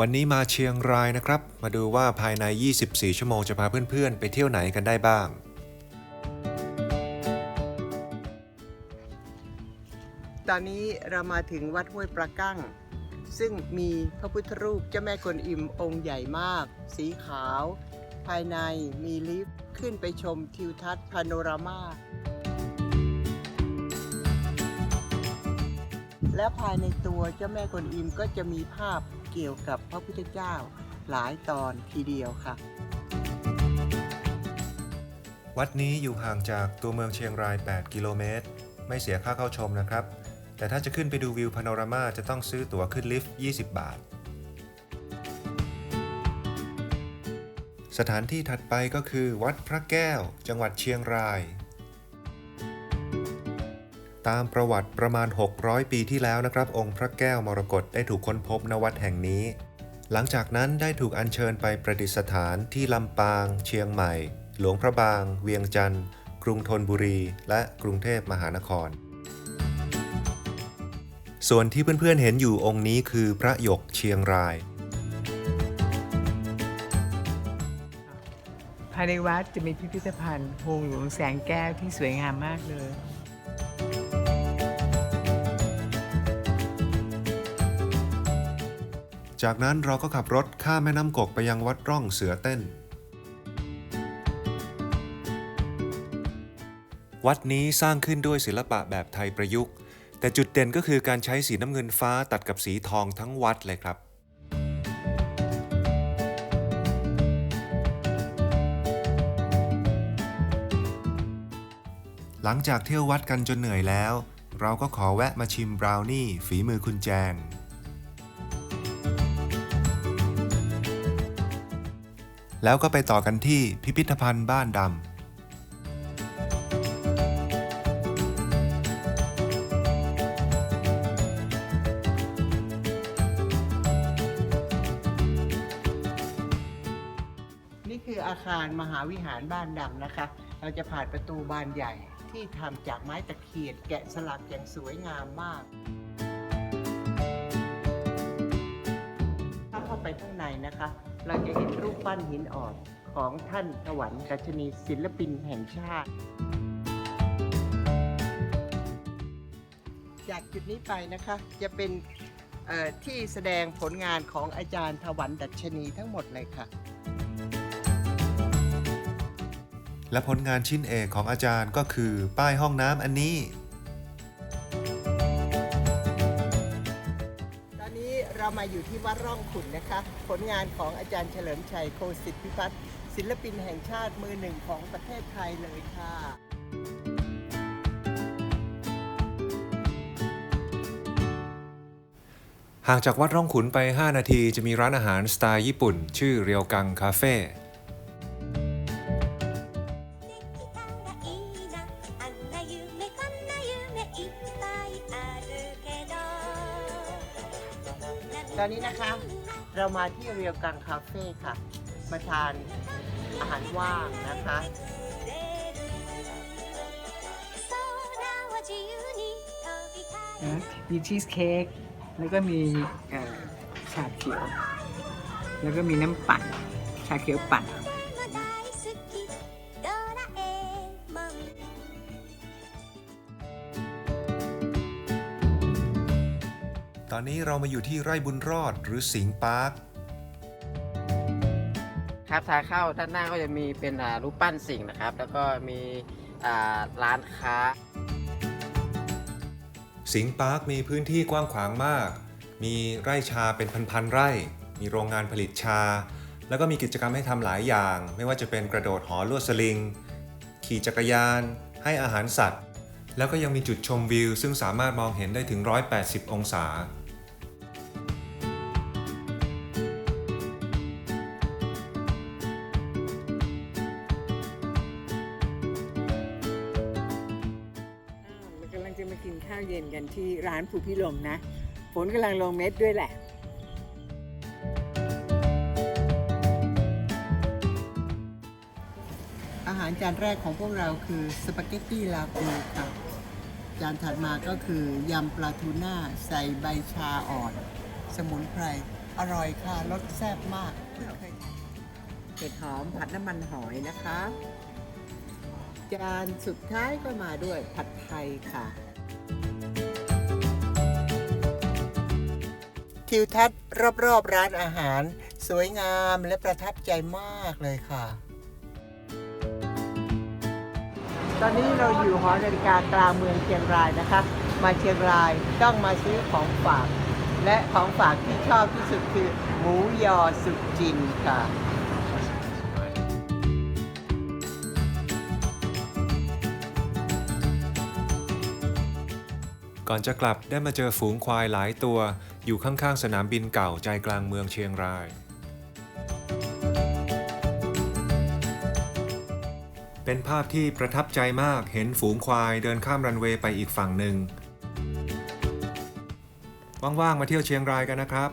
วันนี้มาเชียงรายนะครับ มาดูว่าภายใน 24 ชั่วโมงจะพาเพื่อนๆ ไปเที่ยวไหนกันได้บ้าง ตอนนี้เรามาถึงวัดห้วยปลากั้ง ซึ่งมีพระพุทธรูปเจ้าแม่กวนอิมองค์ใหญ่มาก สีขาว ภายในมีลิฟต์ขึ้นไปชมทิวทัศน์พาโนรามาและภายในตัวเจ้าแม่กวนอิมก็จะมีภาพ เกี่ยวกับพระพุทธเจ้าหลายตอนทีเดียวค่ะ วัดนี้อยู่ห่างจากตัวเมืองเชียงราย 8 กิโลเมตร ไม่เสียค่าเข้าชมนะครับ แต่ถ้าจะขึ้นไปดูวิวพาโนรามาจะต้องซื้อตั๋วขึ้นลิฟต์ 20 บาท สถานที่ถัดไปก็คือวัดพระแก้ว จังหวัดเชียงราย ตามประวัติประมาณ 600 ปีที่แล้วนะครับ องค์พระแก้วมรกตได้ถูกค้นพบณวัดแห่งนี้ หลังจากนั้นได้ถูกอัญเชิญไปประดิษฐานที่ลำปาง เชียงใหม่ หลวงพระบาง เวียงจันทร์ กรุงธนบุรี และกรุงเทพมหานคร ส่วนที่เพื่อนๆเห็นอยู่องค์นี้คือพระหยกเชียงราย ภายในวัดจะมีพิพิธภัณฑ์โฮงหลวงแสงแก้วที่สวยงามมากเลย จากนั้นเราก็ขับรถข้ามแม่น้ำกกไปยังวัดร่องเสือเต้น วัดนี้สร้างขึ้นด้วยศิลปะแบบไทยประยุกต์ แต่จุดเด่นก็คือการใช้สีน้ำเงินฟ้าตัดกับสีทองทั้งวัดเลยครับหลังจากเที่ยววัดกันจนเหนื่อยแล้ว เราก็ขอแวะมาชิมบราวนี่ฝีมือคุณแจง แล้วก็ไปต่อกันที่พิพิธภัณฑ์บ้านดำนี่คืออาคารมหาวิหารบ้านดำนะคะ เราจะผ่านประตูบานใหญ่ที่ทำจากไม้ตะเคียนแกะสลักอย่างสวยงามมาก ไปข้างในนะคะ เราจะเห็นรูปปั้นหินอ่อนของท่านถวันกัชนีศิลปินแห่งชาติ จากจุดนี้ไปนะคะจะเป็นที่แสดงผลงานของอาจารย์ถวันดัชนีทั้งหมดเลยค่ะ และผลงานชิ้นเอกของอาจารย์ก็คือป้ายห้องน้ำอันนี้ มาอยู่ที่วัดร่องขุนนะคะ ผลงานของอาจารย์เฉลิมชัยโคสิทธิพิพัฒน์ศิลปินแห่งชาติมือหนึ่งของประเทศไทยเลยค่ะห่างจากวัดร่องขุนไป 5 นาทีจะมีร้านอาหารสไตล์ญี่ปุ่น ชื่อเรียวกังคาเฟ่ ตอนนี้นะคะเรามาที่เรียวกังคาเฟ่ค่ะ มาทานอาหารว่างนะคะมีชีสเค้กแล้วก็มีชาเขียว แล้วก็มีน้ำปั่น ชาเขียวปั่น นนี้เรามาอยู่ที่ไร่บุญรอดหรือสิงห์ปาร์ค ครับทางเข้าด้านหน้าก็จะมีเป็นอ่ารูปปั้นสิ่งนะครับ แล้วก็มีอ่าร้านค้า สิงห์ปาร์คมีพื้นที่กว้างขวางมาก มีไร่ชาเป็นพันๆไร่ มีโรงงานผลิตชา แล้วก็มีกิจกรรมให้ทำหลายอย่าง ไม่ว่าจะเป็นกระโดดหอลวดสลิง ขี่จักรยาน ให้อาหารสัตว์ แล้วก็ยังมีจุดชมวิว ซึ่งสามารถมองเห็นได้ถึง 180 องศาเราาวเย็นกันที่ร้านภูพิลมนะ ฝนกำลังลงเม็ดด้วยแหละ อาหารจานแรกของพวกเราคือสปาเกตตี้ลาปูค่ะ จานถัดมาก็คือยำปลาทูน่าใส่ใบชาอ่อน สมุนไพร อร่อยค่ะ รสแซ่บมากเพิ่งเคยทานเห็ดหอมผัดน้ำมันหอยนะคะจานสุดท้ายก็มาด้วยผัดไทยค่ะ ทิวทัศน์รอบๆร้านอาหาร สวยงามและประทับใจมากเลยค่ะ ตอนนี้เราอยู่หอนาฬิกากลางเมืองเชียงรายนะคะ มาเชียงรายต้องมาซื้อของฝาก และของฝากที่ชอบที่สุดคือหมูยอสุจินค่ะ ก่อนจะกลับได้มาเจอฝูงควายหลายตัว อยู่ข้างๆ สนามบินเก่าใจกลางเมืองเชียงราย เป็นภาพที่ประทับใจมากเห็นฝูงควายเดินข้ามรันเวย์ไปอีกฝั่งหนึ่ง ว่างๆ มาเที่ยวเชียงรายกันนะครับ